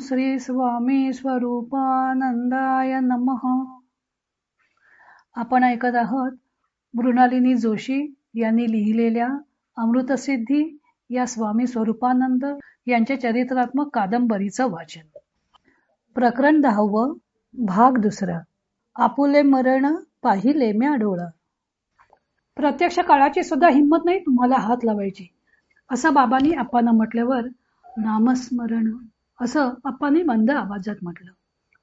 श्री स्वामी स्वरूपानंदाय नम. आपण ऐकत आहोत मृणालिनी जोशी यांनी लिहिलेल्या अमृतसिद्धी या स्वामी स्वरूपानंद यांच्या चरित्रात्मक कादंबरीचं वाचन. प्रकरण दहावं भाग दुसरा. आपुले मरण पाहिले म्या डोळा. प्रत्यक्ष काळाची सुद्धा हिंमत नाही तुम्हाला हात लावायची. असं बाबांनी आपण म्हटल्यावर नामस्मरण. असं आप्पांनी मंद आवाजात म्हटलं.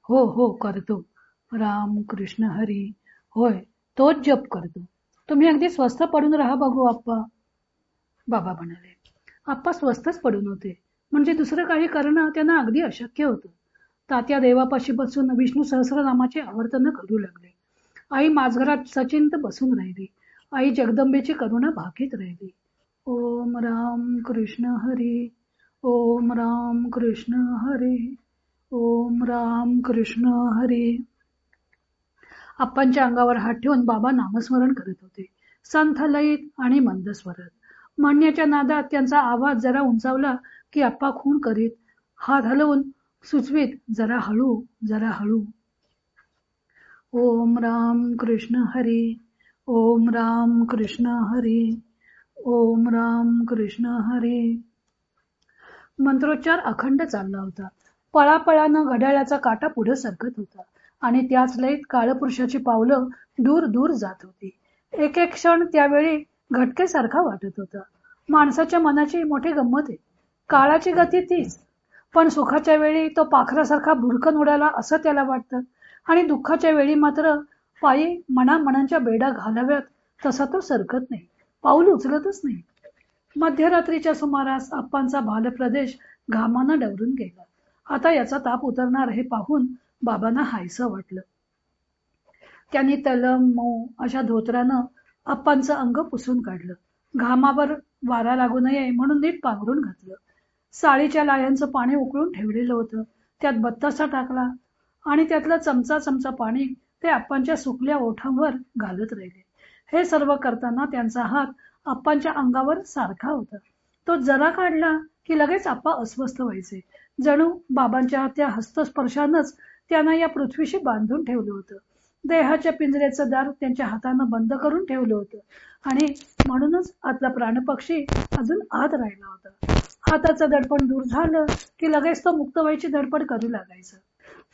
हो हो करतो. राम कृष्ण हरी. होय तोच जप करतो. तुम्ही अगदी स्वस्थ पडून राहा बघू आप्पा. बाबा म्हणाले. आप्पा स्वस्तच पडून होते. म्हणजे दुसरं काही करणं त्यांना अगदी अशक्य होतं. तात्या देवापाशी बसून विष्णू सहस्रनामाचे आवर्तन करू लागले. आई माझघरात सचिंत बसून राहिली. आई जगदंबेची करुणा भाकीत राहिली. ओम राम कृष्ण हरी. ओम राम कृष्ण हरी. ओम राम कृष्ण हरी. आप्पांच्या अंगावर हात ठेवून बाबा नामस्मरण करत होते. संथ आणि मंद स्वरात. म्हणण्याच्या नादात त्यांचा आवाज जरा उंचावला की आप्पा खून करीत हात हलवून सुचवीत जरा हळू जरा हळू. ओम राम कृष्ण हरी. ओम राम कृष्ण हरी. ओम राम कृष्ण हरे. मंत्रोच्चार अखंड चालला होता. पळापळानं घड्याळाचा काटा पुढे सरकत होता आणि त्याच लयीत काळपुरुषाची पावलं दूर दूर जात होती. एक एक क्षण त्यावेळी घटकेसारखा वाटत होता. माणसाच्या मनाची मोठी गंमत आहे. काळाची गती तीच पण सुखाच्या वेळी तो पाखरासारखा भुरकन उडाला असं त्याला वाटतं आणि दुःखाच्या वेळी मात्र पायी मनामनांच्या बेडा घालाव्यात तसा तो सरकत नाही. पाऊल उचलतच नाही. मध्यरात्रीच्या सुमारास आप्पांचा बालप्रदेश घामानं डवरून गेला. आता याचा ताप उतरणार हे पाहून बाबांना हायसं वाटलं. त्यांनी तलम मऊ अशा धोत्रानं आप्पांचं अंग पुसून काढलं. घामावर वारा लागू नये म्हणून नीट पांघरून घातलं. साळीच्या लायांचं पाणी उकळून ठेवलेलं होतं. त्यात बत्तासा टाकला आणि त्यातलं चमचा चमचा पाणी ते आप्पांच्या सुकल्या ओठांवर घालत राहिले. हे सर्व करताना त्यांचा हात आप्पांच्या अंगावर सारखा होता. तो जरा काढला की लगेच आप्पा अस्वस्थ व्हायचे. जणू बाबांच्या त्या हस्तस्पर्शानंच त्यांना या पृथ्वीशी बांधून ठेवलं होतं. देहाच्या पिंजऱ्याचं दार त्यांच्या हातानं बंद करून ठेवलं होतं. आणि म्हणूनच आतला प्राणपक्षी अजून आत राहिला होता. हाताचं दडपण दूर झालं की लगेच तो मुक्त व्हायची धडपड करू लागायचं.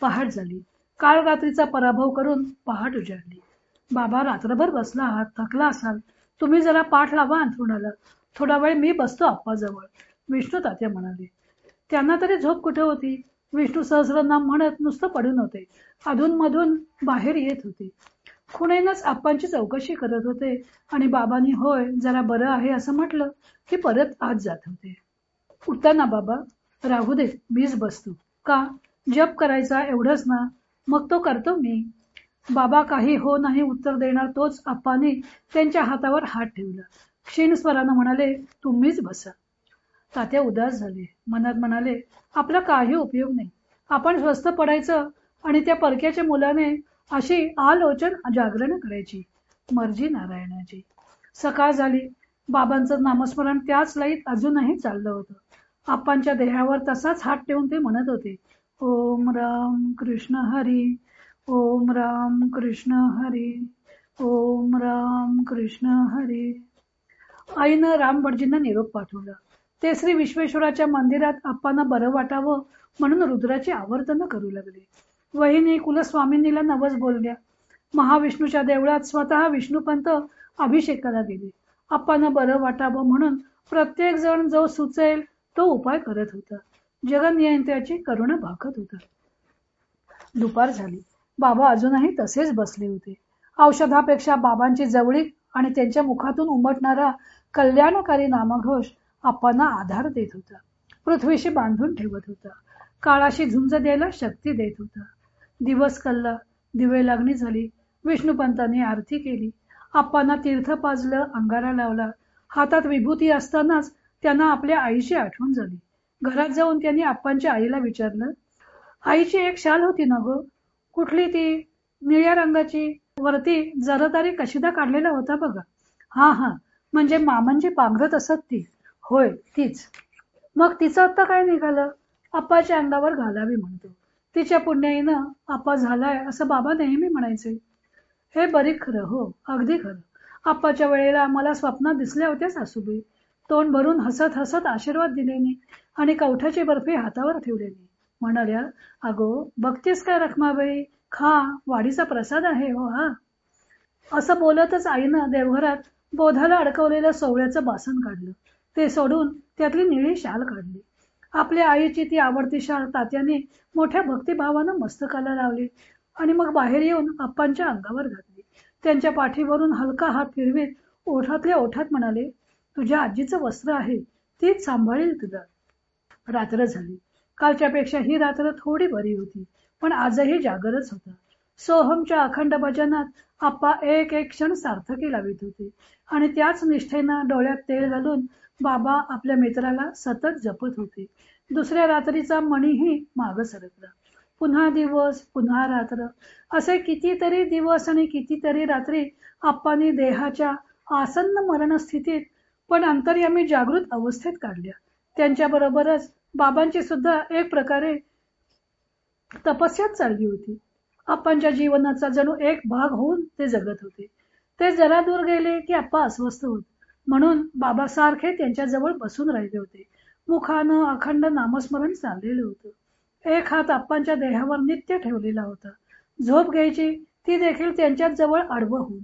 पहाट झाली. काळ रात्रीचा पराभव करून पहाट उजाडली. बाबा रात्रभर बसला आहात थकला असाल. तुम्ही जरा पाठ लावा अंथरुणाला. थोडा वेळ मी बसतो आप्पाजवळ. विष्णू तात्या म्हणाले. त्यांना तरी झोप कुठे होती? विष्णू सहस्रनाम म्हणत नुसतं पडून होते. अधूनमधून बाहेर येत होते. खुणेनंच आप्पांची चौकशी करत होते आणि बाबांनी होय जरा बरं आहे असं म्हटलं की परत आत जात होते. उठताना बाबा. राहू दे मीच बसतो. का? जप करायचा एवढंच ना. मग तो करतो मी. बाबा काही हो नाही उत्तर देणार तोच आप्पाने त्यांच्या हातावर हात ठेवला. क्षीण स्वरानं म्हणाले तुम्हीच बसा. तात्या उदास झाले. मनात म्हणाले आपला काही उपयोग नाही. आपण स्वस्थ पडायचं आणि त्या परक्याच्या मुलाने अशी आलोचन जागरण करायची. मर्जी नारायणाची. सकाळ झाली. बाबांचं नामस्मरण त्याच लाईत अजूनही चाललं होतं. आप्पांच्या देहावर तसाच हात ठेवून ते म्हणत होते ओम राम कृष्ण हरी ओम राम कृष्ण हरी ओम राम कृष्ण हरी. आईनं रामभटजींना निरोप पाठवला. ते श्री विश्वेश्वराच्या मंदिरात आप्पांना बरं वाटावं म्हणून रुद्राची आवर्तनं करू लागले. वहिनी कुलस्वामींनीला नवस बोलल्या. महाविष्णूच्या देवळात स्वतः विष्णुपंत अभिषेकाला गेले. आप्पांना बरं वाटावं म्हणून प्रत्येक जण जो सुचेल तो उपाय करत होता. जगनियंत्र्याची करुणा भाकत होता. दुपार झाली. बाबा अजूनही तसेच बसले होते. औषधापेक्षा बाबांची जवळीक आणि त्यांच्या मुखातून उमटणारा कल्याणकारी नामघोष आप्पांना आधार देत होता. पृथ्वीशी बांधून ठेवत होता. काळाशी झुंज द्यायला शक्ती देत होता. दिवस कल्ला दिवे लागणी झाली. विष्णुपंतांनी आरती केली. आप्पांना तीर्थ पाजलं अंगारा लावला. हातात विभूती असतानाच त्यांना आपल्या आईची आठवण झाली. घरात जाऊन त्यांनी आप्पांच्या आईला विचारलं आईची एक शाल होती ना गो? कुठली ती निळ्या रंगाची वरती जरदारी कशीदा काढलेला होता बघा. हा हा. म्हणजे मामांची पांघरत असत ती. होय तीच. मग तिचं आता काय निघालं? आप्पाच्या अंगावर घालावी म्हणतो. तिच्या पुण्याईनं आप्पा झालाय असं बाबा नेहमी म्हणायचे. हे बरी खरं हो अगदी खरं. आप्पाच्या वेळेला मला स्वप्नात दिसल्या होत्या सासूबाई. तोंड भरून हसत हसत आशीर्वाद दिलेने आणि कवठाची बर्फी हातावर ठेवलेली म्हणाल्या अगो बघतेस काय रखमाबाई? खा वाडीचा प्रसाद आहे हो हा. असं बोलतच आईनं देवघरात बोधाला अडकवलेलं सोवळ्याचं बासन काढलं. ते सोडून त्यातली निळी शाल काढली. आपल्या आईची ती आवडती शाल तात्याने मोठ्या भक्तिभावानं मस्तकाला लावली आणि मग बाहेर येऊन आप्पांच्या अंगावर घातली. त्यांच्या पाठीवरून हलका हात फिरवीत ओठातल्या ओठात म्हणाले तुझ्या आजीचं वस्त्र आहे तीच सांभाळील तुला रात्र झाली. कालच्यापेक्षा ही रात्र थोडी बरी होती. पण आजही जागरच होता. सोहमच्या अखंड भजनात आप्पा एक एक क्षण सार्थकी लावित होते. आणि त्याच निष्ठेनं डोळ्यात तेल घालून बाबा आपल्या मित्राला सतत जपत होते. दुसऱ्या रात्रीचा मणीही माग सरकला. पुन्हा दिवस पुन्हा रात्र. असे कितीतरी दिवस आणि कितीतरी रात्री आप्पांनी देहाच्या आसन्न मरणस्थितीत पण अंतर्यामी जागृत अवस्थेत काढल्या. त्यांच्याबरोबरच बाबांची सुद्धा एक प्रकारे तपस्याच चालली होती. आप्पांच्या जीवनाचा जणू एक भाग होऊन ते जगत होते. ते जरा दूर गेले की आप्पा अस्वस्थ होत. म्हणून बाबा सारखे त्यांच्याजवळ बसून राहिले होते. मुखानं अखंड नामस्मरण चाललेलं होतं. एक हात आप्पांच्या देहावर नित्य ठेवलेला होता. झोप घ्यायची ती देखील त्यांच्याच जवळ आडवं होऊन.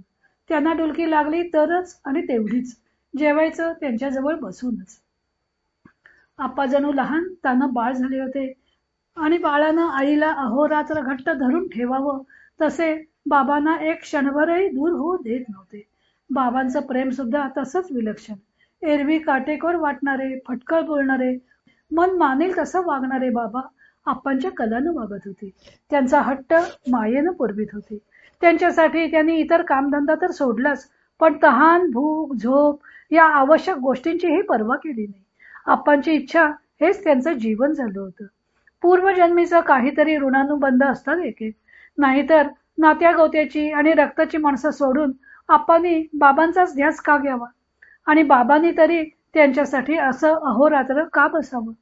त्यांना डुलकी लागली तरच आणि तेवढीच. जेवायचं त्यांच्याजवळ बसूनच. आपा जणू लहान तानं बाळ झाले होते. आणि बाळानं आईला अहोरात्र घट्ट धरून ठेवावं तसे बाबांना एक क्षणभरही दूर होऊ देत नव्हते. बाबांचं प्रेम सुद्धा तसंच विलक्षण. एरवी काटेकोर वाटणारे फटकळ बोलणारे मन मानेल तसं वागणारे बाबा आप्पांच्या कलानं वागत होते. त्यांचा हट्ट मायेनं पुरवित होते. त्यांच्यासाठी त्यांनी इतर कामधंदा तर सोडलाच पण तहान भूक झोप या आवश्यक गोष्टींचीही पर्वा केली नाही. आप्पांची इच्छा हेच त्यांचं जीवन झालं होतं. पूर्वजन्मीचा काहीतरी ऋणानुबंध असतात एक. एक नाहीतर नात्या गोत्याची आणि रक्ताची माणसं सोडून आप्पांनी बाबांचाच ध्यास का घ्यावा? आणि बाबांनी तरी त्यांच्यासाठी असं अहोरात्र का बसावं?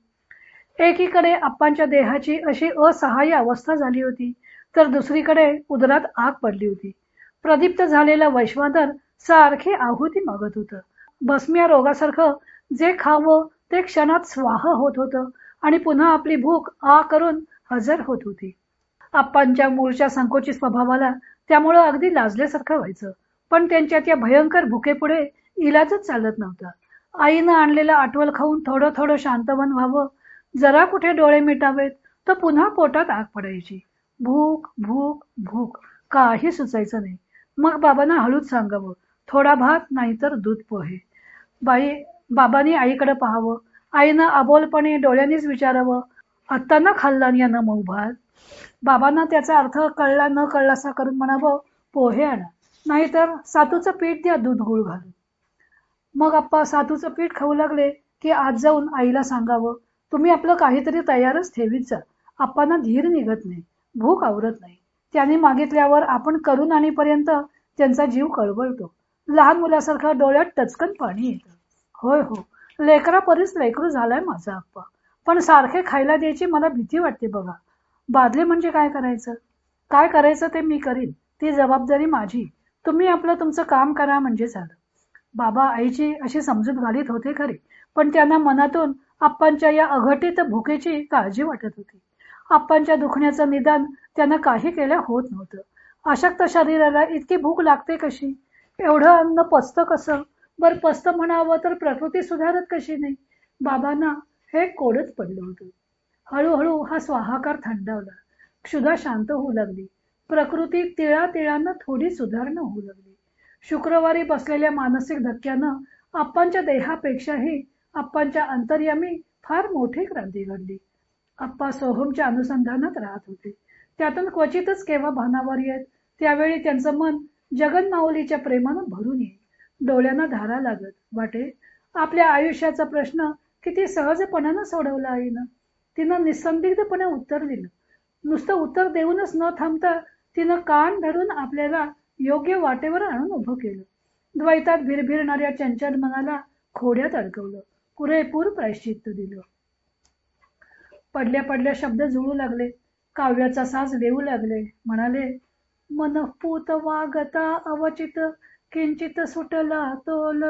एकीकडे आप्पांच्या देहाची अशी असहाय्य अवस्था झाली होती तर दुसरीकडे उदरात आग पडली होती. प्रदीप्त झालेलं वैश्वानर सारखे आहुती मागत होतं. भस्म्या रोगासारखं जे खावं ते क्षणात स्वाह होत होतं आणि पुन्हा आपली भूक आ करून हजर होत होती. आप्पांच्या मूळच्या संकोचित स्वभावाला त्यामुळं अगदी लाजल्यासारखं व्हायचं. पण त्यांच्या त्या भयंकर भुकेपुढे इलाजच चालत नव्हता. आईनं आणलेलं आठवल खाऊन थोडं थोडं शांतवन व्हावं. जरा कुठे डोळे मिटावेत तर पुन्हा पोटात आग पडायची. भूक भूक भूक. काही सुचायचं नाही. मग बाबांना हळूच सांगावं थोडा भात नाहीतर दूध पोहे. बाई बाबांनी आईकडे पाहावं. आईनं अबोलपणे डोळ्यांनीच विचारावं. आत्ता ना खाल्ला या न मऊ भात. बाबांना त्याचा अर्थ कळला न कळलासा करून म्हणावं पोहे आणा. नाहीतर सातूचं पीठ द्या दूध गुळ घालून. मग आप्पा सातूचं पीठ खाऊ लागले की आज जाऊन आईला सांगावं तुम्ही आपलं काहीतरी तयारच ठेवीत जा. आप्पांना धीर निघत नाही भूक आवरत नाही. त्यांनी मागितल्यावर आपण करून आणीपर्यंत त्यांचा जीव कळवळतो. लहान मुलासारखं डोळ्यात टचकन पाणी येतं. होय हो. लेकरा परीच लेकरू झालाय माझा आप्पा. पण सारखे खायला द्यायची मला भीती वाटते बघा. बादले म्हणजे काय करायचं? काय करायचं ते मी करीन. ती जबाबदारी माझी. तुम्ही आपलं तुमचं काम करा म्हणजे झालं. बाबा आईची अशी समजूत घालीत होते खरी. पण त्यांना मनातून आप्पांच्या या अघटित भुकेची काळजी वाटत होती. आप्पांच्या दुखण्याचं निदान त्यांना काही केल्या होत नव्हतं. अशक्त शरीराला इतकी भूक लागते कशी? एवढं अन्न पचतं कसं? बर पस्त म्हणावं तर प्रकृती सुधारत कशी नाही? बाबांना हे कोडच पडलं होतं. हळूहळू हा स्वाहाकार थंडावला. क्षुधा शांत होऊ लागली. प्रकृती तिळा तिळानं थोडी सुधारणा होऊ लागली. शुक्रवारी बसलेल्या मानसिक धक्क्यानं आप्पांच्या देहापेक्षाही आप्पांच्या अंतर्यामी फार मोठी क्रांती घडली. आप्पा सोहमच्या अनुसंधानात राहत होते. त्यातून क्वचितच केव्हा भानावर येत त्यावेळी त्यांचं मन जगन्माऊलीच्या प्रेमानं भरून येईल डोळ्यांना धारा लागत. वाटे आपल्या आयुष्याचा प्रश्न किती सहजपणानं सोडवला आईनं. तिनं निसंदिग्धपणे उत्तर दिलं. नुसतं उत्तर देऊनच न थांबता तिनं कान धरून आपल्याला योग्य वाटेवर आणून उभं केलं. द्वैतात भिरभिरणाऱ्या चंचल मनाला खोड्यात अडकवलं. पुरेपूर प्रायश्चित्त दिलं. पडल्या पडल्या शब्द जुळू लागले. काव्याचा साज देऊ लागले. म्हणाले मनपूत वागता अवचित किंचित सुटला तोल.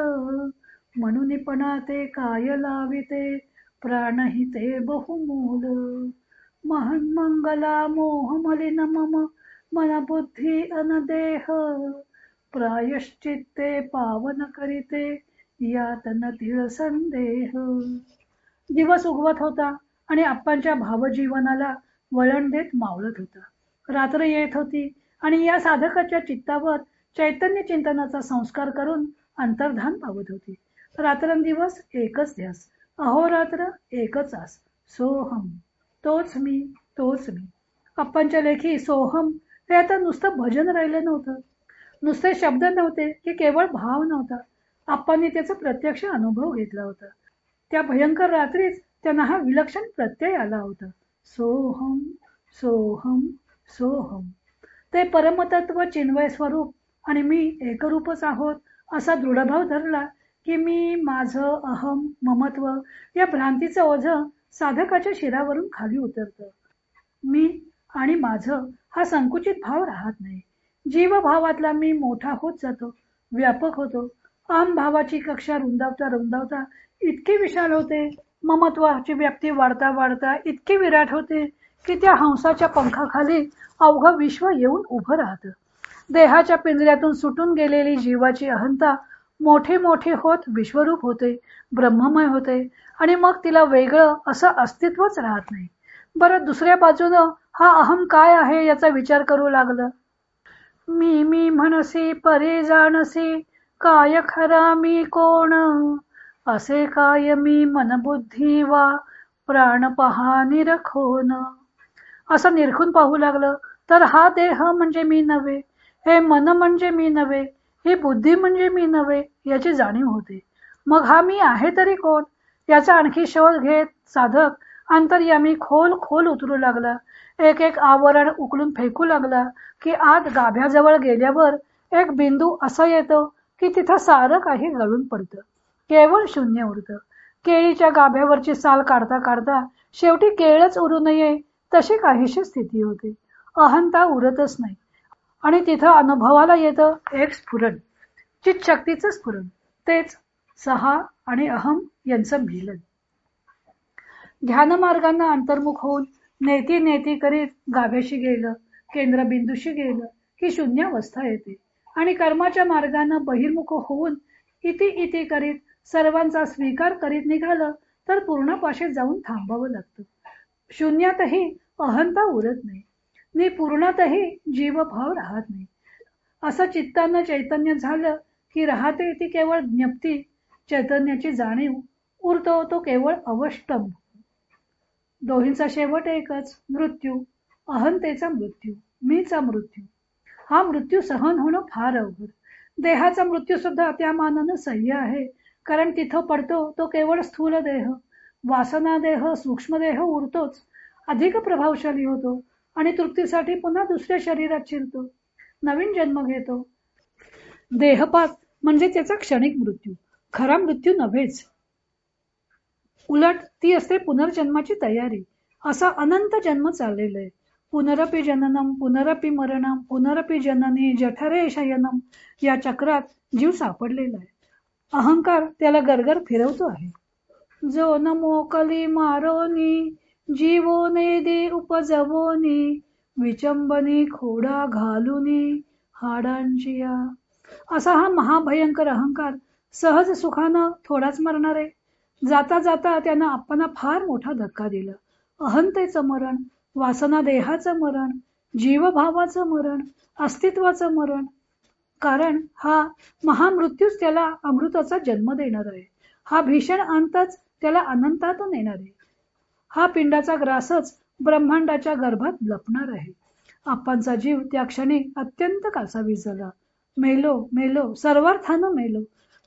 म्हणून पणा ते काय लाविते प्राणही ते बहुमूल. महन मंगला मोह मलिन मम मन बुद्धी अनदेह प्रायश्चित्ते पावन करीते यातन तिळ संदेह. दिवस उगवत होता आणि आप्पांच्या भावजीवनाला वळण देत मावळत होता. रात्र येत होती आणि या साधकाच्या चित्तावर चैतन्य चिंतनाचा संस्कार करून अंतर्धान पावत होती. रात्रंदिवस एकच ध्यास अहोरात्र एकच आस सोहम. तोच मी तोच मी. अप्पांच्या लेखी सोहम हे आता नुसतं भजन राहिलं नव्हतं. नुसते शब्द नव्हते की केवळ भाव नव्हता. आप्पांनी त्याचा प्रत्यक्ष अनुभव घेतला होता. त्या भयंकर रात्रीच त्यांना हा विलक्षण प्रत्यय आला होता. सोहम सोहम सोहम. ते परमतत्व चिन्वय स्वरूप आणि मी एकरूपच आहोत असा दृढभाव धरला की मी माझं अहम ममत्व या भ्रांतीचं ओझ साधकाच्या शिरावरून खाली उतरतं. मी आणि माझं हा संकुचित भाव राहत नाही. जीवभावातला मी मोठा होत जातो व्यापक होतो. आम भावाची कक्षा रुंदावता रुंदावता इतकी विशाल होते. ममत्वाची व्याप्ती वाढता वाढता इतकी विराट होते की त्या हंसाच्या पंखाखाली अवघं विश्व येऊन उभं राहतं. देहाच्या पिंजऱ्यातून सुटून गेलेली जीवाची अहंता मोठी मोठी होत विश्वरूप होते ब्रह्ममय होते आणि मग तिला वेगळं असं अस्तित्वच राहत नाही. बरं दुसऱ्या बाजूनं हा अहम काय आहे याचा विचार करू लागलं. मी मी म्हणसी परे जाणसी काय खरा मी कोण? असे काय मी मनबुद्धी वा प्राण पहा निरखोन असं निरखून पाहू लागलं. तर हा देह म्हणजे मी नव्हे. हे मन म्हणजे मी नव्हे ही बुद्धी म्हणजे मी नव्हे याची जाणीव होते. मग हा मी आहे तरी कोण? याचा आणखी शोध घेत साधक अंतर्यामी खोल खोल उतरू लागला. एक एक आवरण उकलून फेकू लागला की आत गाभ्याजवळ गेल्यावर एक बिंदू असा येतो की तिथं सारं काही गळून पडतं. केवळ शून्य उरतं. केळीच्या गाभ्यावरची साल काढता काढता शेवटी केळच उरू नये तशी काहीशी स्थिती होते. अहंता उरतच नाही. आणि तिथं अनुभवाला येतं एक स्फुरण. चित शक्तीचं स्फुरण. तेच सहा आणि अहम यांचं मिलन. ध्यानमार्गांना अंतर्मुख होऊन नेती नेती करीत गाभ्याशी गेलं केंद्रबिंदूशी गेलं की शून्यावस्था येते. आणि कर्माच्या मार्गानं बहिर्मुख होऊन इति इति करीत सर्वांचा स्वीकार करीत निघालं तर पूर्णपाशे जाऊन थांबावं लागतं. शून्यातही अहंता उरत नाही. मी पूर्णतही जीवभाव राहत नाही. असं चित्तांना चैतन्य झालं की राहते ती केवळ ज्ञप्ती. चैतन्याची जाणीव उरतो तो केवळ अवष्टंभ दोहींचा शेवट एकच मृत्यू. अहंतेचा मृत्यू मीचा मृत्यू. हा मृत्यू सहन होणं फार अवघड. देहाचा मृत्यू सुद्धा त्या मानानं सह्य आहे. कारण तिथं पडतो तो केवळ स्थूल देह. वासना देह सूक्ष्म देह उरतोच. अधिक प्रभावशाली होतो. आणि तृप्तीसाठी पुन्हा दुसऱ्या शरीरात शिरतो. नवीन जन्म घेतो. देहपात म्हणजे त्याचा क्षणिक मृत्यू. खरा मृत्यू नव्हेच. उलट ती असते पुनर्जन्माची तयारी. असा अनंत जन्म चाललेला आहे. पुनरपी जननम पुनरपी मरणम पुनरपी जननी जठरे शयनम या चक्रात जीव सापडलेला आहे. अहंकार त्याला गरगर फिरवतो आहे. जो न मोकली मारोनी जीवोने दे उपजवोनी विचंबनी खोडा घालूनी हाडांची असा हा महाभयंकर अहंकार सहज सुखानं थोडाच मरणार आहे. जाता जाता त्यानं आपण फार मोठा धक्का दिला. अहंतेचं मरण वासना देहाचं मरण जीवभावाचं मरण अस्तित्वाचं मरण. कारण हा महामृत्यूच त्याला अमृताचा जन्म देणार आहे. हा भीषण अंतच त्याला अनंतात नेणार आहे. हा पिंडाचा ग्रासच ब्रह्मांडाच्या गर्भात लपणार आहे. आपांचा जीव त्या क्षणी अत्यंत कासा झाला मेलो मेलो सर्वार्थानं मेलो.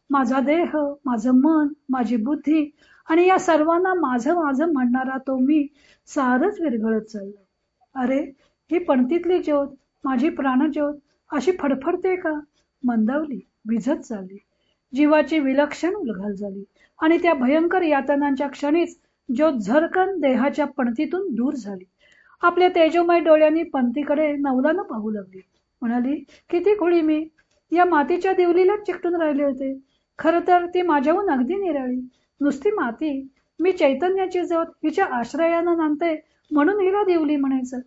माझा देह माझं मन माझी बुद्धी आणि या सर्वांना माझं माझं म्हणणारा तो मी सारच विरघळत चाललो. अरे ही पणतीतली ज्योत माझी प्राणज्योत अशी फडफडते का? मंदावली विझत चालली. जीवाची विलक्षण उलघाल झाली आणि त्या भयंकर यातनांच्या क्षणीच जो झरकन देहाच्या पणतीतून दूर झाली. आपल्या तेजोमय डोळ्यांनी पंथीकडे नवलानं पाहू लागली. म्हणाली किती खुळी मी. या मातीच्या दिवलीलाच चिकटून राहिले होते. खर तर ती माझ्याहून अगदी निराळी. नुसती माती मी चैतन्याची जोत हिच्या आश्रयानं नांदते म्हणून हिला दिवली म्हणायचं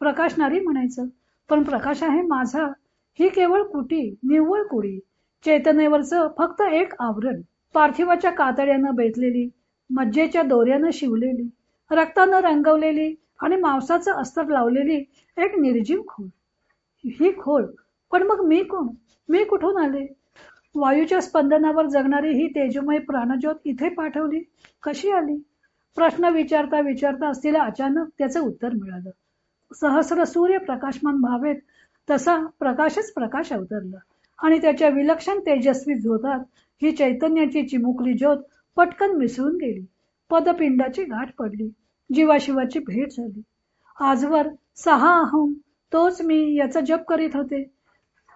प्रकाशणारी म्हणायचं. पण प्रकाश आहे माझा. ही केवळ कुटी निव्वळ कुडी. चैतन्यावरचं फक्त एक आवरण. पार्थिवाच्या कातड्यानं बेतलेली मज्जेच्या दोऱ्यानं शिवलेली रक्तानं रंगवलेली आणि मांसाचं अस्तर लावलेली एक निर्जीव खोल. ही खोल पण मग मी कोण? मी कुठून आले? वायूच्या स्पंदनावर जगणारी ही तेजोमय प्राणज्योत इथे पाठवली? कशी आली? प्रश्न विचारता विचारता तिला अचानक त्याचं उत्तर मिळालं. सहस्र सूर्य प्रकाशमान भावेत तसा प्रकाशच प्रकाश अवतरला. आणि त्याच्या विलक्षण तेजस्वी झोतात ही चैतन्याची चिमुकली ज्योत पटकन मिसळून गेली. पदपिंडाची गाठ पडली. जीवाशिवाची भेट झाली. आजवर सहा अहम तोच मी याचा जप करीत होते.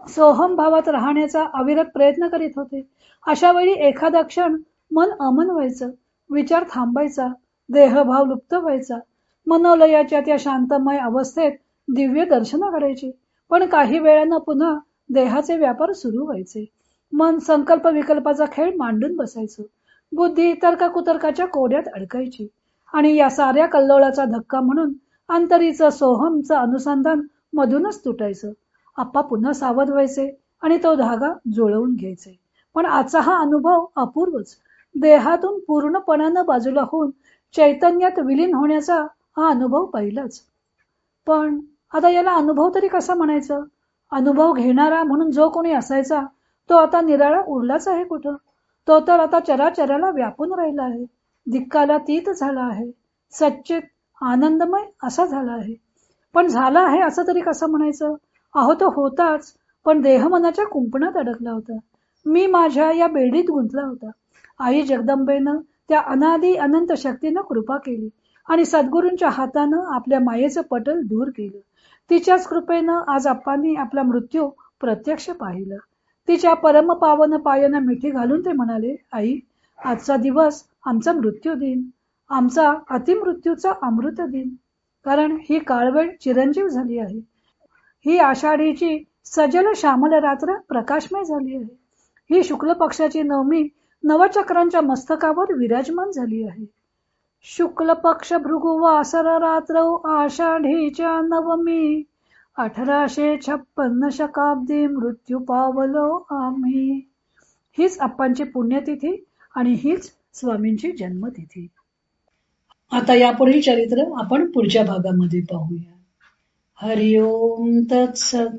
सोहम भावात राहण्याचा अविरत प्रयत्न करीत होते. अशा वेळी एखादा क्षण मन अमन व्हायचं विचार थांबायचा देहभाव लुप्त व्हायचा. मनोलयाच्या त्या शांतमय अवस्थेत दिव्य दर्शन करायची. पण काही वेळानं पुन्हा देहाचे व्यापार सुरू व्हायचे. मन संकल्प विकल्पाचा खेळ मांडून बसायचं. बुद्धी तर्क कुतर्काच्या कोड्यात अडकायची. आणि या साऱ्या कल्लोळाचा धक्का म्हणून अंतरीचं सोहमचं अनुसंधान मधूनच तुटायचं. आप्पा पुन्हा सावध व्हायचे आणि तो धागा जुळवून घ्यायचे. पण आजचा हा अनुभव अपूर्वच. देहातून पूर्णपणानं बाजूला होऊन चैतन्यात विलीन होण्याचा हा अनुभव पहिलाच. पण आता याला अनुभव तरी कसा म्हणायचं? अनुभव घेणारा म्हणून जो कोणी असायचा तो आता निराळा उरलाच आहे कुठं? तो तर आता चराचराला व्यापून राहिला आहे. दिक्काला तीत झाला आहे. सच्चित आनंदमय असा झाला आहे. पण झाला आहे असं तरी कसं म्हणायचं? अहो तो होताच पण देहमनाच्या कुंपणात अडकला होता. मी माझ्या या बेडीत गुंतला होता. आई जगदंबेनं त्या अनादी अनंत शक्तीनं कृपा केली आणि सद्गुरूंच्या हातानं आपल्या मायेचं पटल दूर केलं. तिच्याच कृपेनं आज आप्पांनी आपला मृत्यू प्रत्यक्ष पाहिलं. तिच्या परमपावन पायानं मिठी घालून ते म्हणाले आई आजचा दिवस आमचा मृत्यू दिन. आमचा अतिमृत्यूचा अमृत दिन. कारण ही काळवेळ चिरंजीव झाली आहे. ही आषाढीची सजल श्यामल रात्र प्रकाशमय झाली आहे. ही शुक्ल पक्षाची नवमी नवचक्रांच्या मस्तकावर विराजमान झाली आहे. शुक्ल पक्ष भृगुवासर रात्र आषाढीच्या नवमी. अठराशे छप्पन्न शकाब्दी मृत्यू पावलो आम्ही. हीच अप्पांची पुण्यतिथी आणि हीच स्वामींची जन्मतिथी. आता यापुढील चरित्र आपण पुढच्या भागामध्ये पाहूया. हरिओम तत्सत